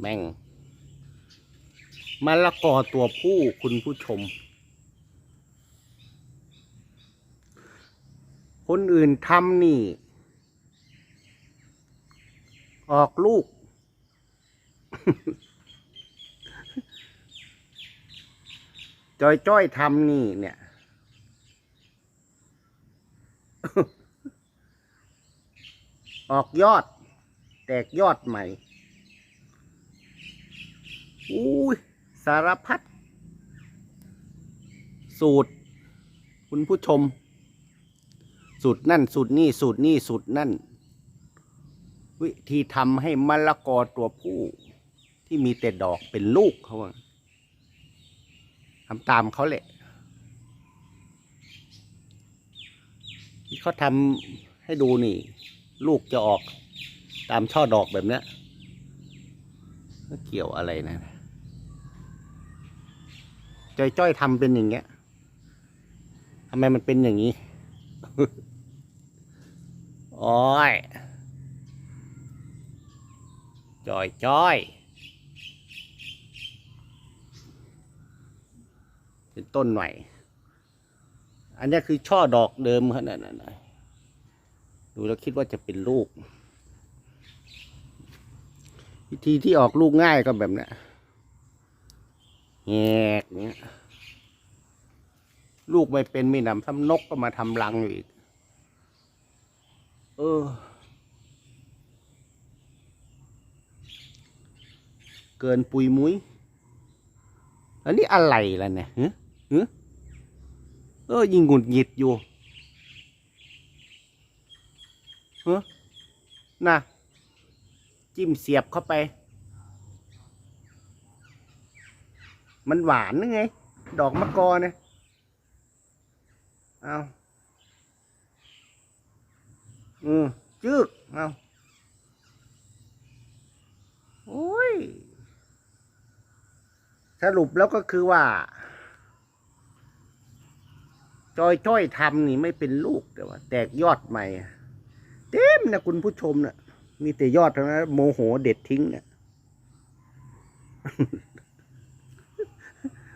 แม่งมะละกอตัวผู้คุณผู้ชม คนอื่นทำนี่ ออกลูก จอยจ้อยทำนี่เนี่ย ออกยอด แตกยอดใหม่ อุ้ยสารพัด สูตร คุณผู้ชม สูตรนั่น สูตรนี่สูตรนี่สูตรนั่น วิธีทำให้มะละกอตัวผู้ ที่มีแต่ดอกเป็นลูกเขาว่าทำตามเขาแหละ ที่เขาทำให้ดูนี่ ลูกจะออกตามช่อดอกแบบเนี้ ยแล้วเกี่ยวอะไรนะจ้อยๆทำเป็นอย่างเงี้ยทำไมมันเป็นอย่างนี้โอ้ยจอยจ้อยเป็นต้นใหม่อันนี้คือช่อดอกเดิมขนาดนั้นนะดูแล้วคิดว่าจะเป็นลูก วิธีที่ออกลูกง่ายก็แบบเนี้ยแงกเนี้ยลูกไม่เป็นไม่นำทำนกก็มาทำรังอยู่อีก เออ เกินปุยมุ้ยอันนี้อะไรล่ะเนี่ยฮะฮะเออ ยิงหงุดหงิดอยู่ฮะน่ะ จิ้มเสียบเข้าไป มันหวานนึงไง ดอกมะกอเนี่ยเอาอืมจึกเอาโอ้ย สรุปแล้วก็คือว่า จอยจ้อยทำนี่ไม่เป็นลูกแต่ว่า แตกยอดใหม่ เต็มนะคุณผู้ชมนะ่ะ มีแต่ยอดเท่านั้นโมโหเด็ดทิ้งเนี่ย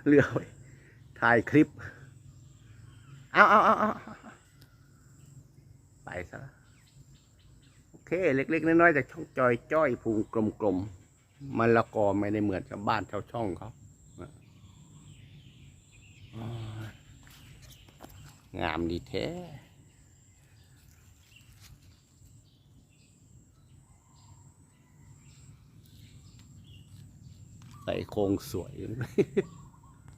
เหลือไถ่ายคลิป เอาเอาเอาเอาไปซะโอเค เล็ก ๆ น้อยๆจากช่องจอยจ้อยพุงกลมๆมันละกอไม่ได้เหมือนชาวบ้านชาวช่องเขางามดีแท้ ใส่โครงสวย